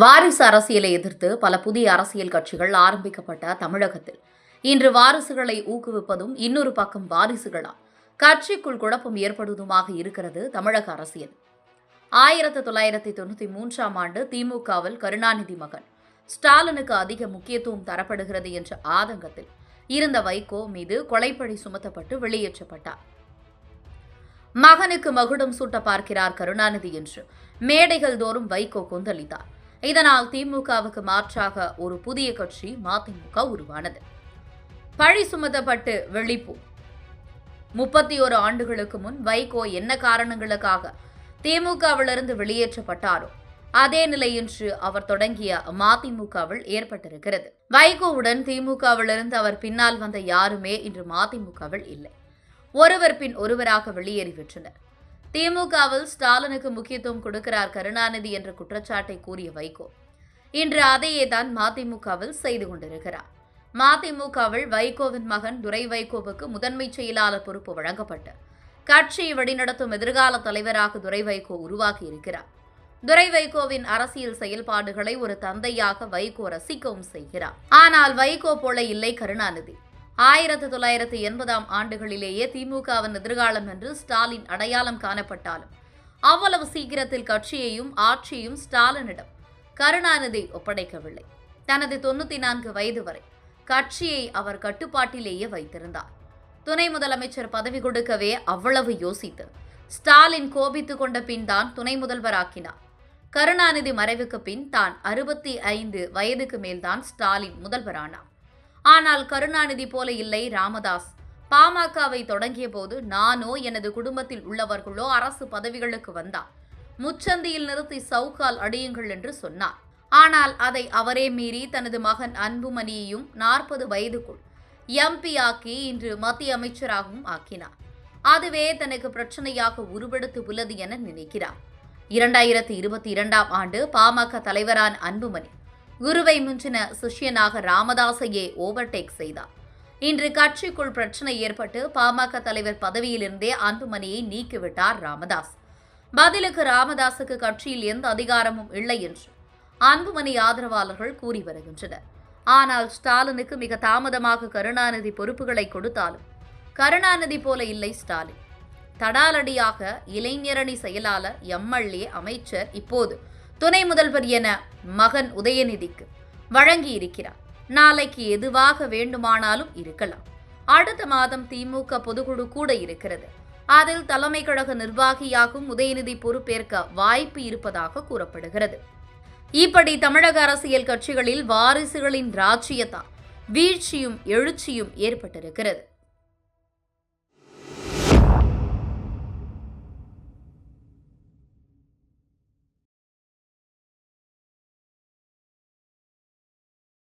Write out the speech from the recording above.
வாரிசு அரசியலை எதிர்த்து பல புதிய அரசியல் கட்சிகள் ஆரம்பிக்கப்பட்ட தமிழகத்தில். இன்று வாரிசுகளை ஊக்குவிப்பதும் இன்னொரு பக்கம் வாரிசுகளால் கட்சிக்குள் குழப்பம் ஏற்படுவதுமாக இருக்கிறது தமிழக அரசியல். ஆயிரத்து தொள்ளாயிரத்தி தொண்ணூற்றி மூன்றாம் ஆண்டு திமுகவில் கருணாநிதி மகன். ஸ்டாலினுக்கு அதிக முக்கியத்துவம் தரப்படுகிறது என்ற ஆதங்கத்தில் இருந்த வைகோ மீது கொலைப்பழி சுமத்தப்பட்டு வெளியேற்றப்பட்டார். மகனுக்கு மகுடம் சூட்ட பார்க்கிறார் கருணாநிதி என்று மேடைகள் தோறும் வைகோ கொந்தளித்தார். இதனால் திமுகவுக்கு மாற்றாக ஒரு புதிய கட்சி மதிமுக உருவானது. பழி சுமத்தப்பட்டு வெளிப்பு. முப்பத்தி ஒரு ஆண்டுகளுக்கு முன் வைகோ என்ன காரணங்களுக்காக திமுகவிலிருந்து வெளியேற்றப்பட்டாரோ அதே நிலை இன்று அவர் தொடங்கிய மதிமுகவில் ஏற்பட்டிருக்கிறது. வைகோவுடன் திமுகவிலிருந்து அவர் பின்னால் வந்த யாருமே இன்று மதிமுகவில் இல்லை. ஒருவர் பின் ஒருவராக வெளியேறிவிட்டனர். திமுகவில் ஸ்டாலினுக்கு முக்கியத்துவம் கொடுக்கிறார் கருணாநிதி என்ற குற்றச்சாட்டை கூறிய வைகோ. இன்று அதையே தான் மதிமுகவில் செய்து கொண்டிருக்கிறார். மதிமுகவில் வைகோவின் மகன் துரை வைகோவுக்கு முதன்மை செயலாளர் பொறுப்பு வழங்கப்பட்டு கட்சியை வழிநடத்தும் எதிர்கால தலைவராக துரை வைகோ உருவாகி இருக்கிறார். துரை வைகோவின் அரசியல் செயல்பாடுகளை ஒரு தந்தையாக வைகோ ரசிக்கவும் செய்கிறார். ஆனால் வைகோ போல இல்லை கருணாநிதி. ஆயிரத்தி தொள்ளாயிரத்தி எண்பதாம் ஆண்டுகளிலேயே திமுகவின் எதிர்காலம் என்று ஸ்டாலின் அடையாளம் காணப்பட்டாலும் அவ்வளவு சீக்கிரத்தில் கட்சியையும் ஆட்சியையும் ஸ்டாலினிடம் கருணாநிதி ஒப்படைக்கவில்லை. தனது தொண்ணூத்தி நான்கு வயது வரை கட்சியை அவர் கட்டுப்பாட்டிலேயே வைத்திருந்தார். துணை முதலமைச்சர் பதவி கொடுக்கவே அவ்வளவு யோசித்து ஸ்டாலின் கோபித்துக் கொண்ட பின் தான் துணை முதல்வராக்கினார். கருணாநிதி மறைவுக்கு பின் தான் அறுபத்தி ஐந்து வயதுக்கு மேல்தான் ஸ்டாலின் முதல்வரானார். ஆனால் கருணாநிதி போல இல்லை ராமதாஸ். பாமகவை தொடங்கிய போது நானோ எனது குடும்பத்தில் உள்ளவர்களோ அரசு பதவிகளுக்கு வந்தார். முச்சந்தியில் நிறுத்தி சவுக்கால் அடியுங்கள் என்று சொன்னார். ஆனால் அதை அவரே மீறி தனது மகன் அன்புமணியையும் நாற்பது வயதுக்குள் எம்பி ஆக்கி இன்று மத்திய அமைச்சராகவும் ஆக்கினார். அதுவே தனக்கு பிரச்சனையாக உருவெடுத்து உள்ளது என நினைக்கிறார். இரண்டாயிரத்தி இருபத்தி இரண்டாம் ஆண்டு பாமக தலைவரான அன்புமணி குருவை முன்றின சிஷ்யனாக ராமதாசையே ஓவர்டேக் செய்தார். இன்று கட்சிக்குள் பிரச்சனை ஏற்பட்டு பாமக தலைவர் பதவியிலிருந்தே அன்புமணியை நீக்கிவிட்டார் ராமதாஸ். பதிலுக்கு ராமதாசுக்கு கட்சியில் எந்த அதிகாரமும் இல்லை என்று அன்புமணி ஆதரவாளர்கள் கூறி வருகின்றனர். ஆனால் ஸ்டாலினுக்கு மிக தாமதமாக கருணாநிதி பொறுப்புகளை கொடுத்தாலும் கருணாநிதி போல இல்லை ஸ்டாலின். தடாலடியாக இளைஞரணி செயலாளர் எம்எல்ஏ அமைச்சர் இப்போது துணை முதல்வர் என மகன் உதயநிதிக்கு வழங்கி இருக்கிறார் நாளைக்கு எதுவாக வேண்டுமானாலும் இருக்கலாம். அடுத்த மாதம் திமுக பொதுக்குழு கூட இருக்கிறது. அதில் தலைமை கழக நிர்வாகியாகும் உதயநிதி பொறுப்பேற்க வாய்ப்பு இருப்பதாக கூறப்படுகிறது. இப்படி தமிழக அரசியல் கட்சிகளில் வாரிசுகளின் ராஜ்யத்தால் வீழ்ச்சியும் எழுச்சியும் ஏற்பட்டிருக்கிறது.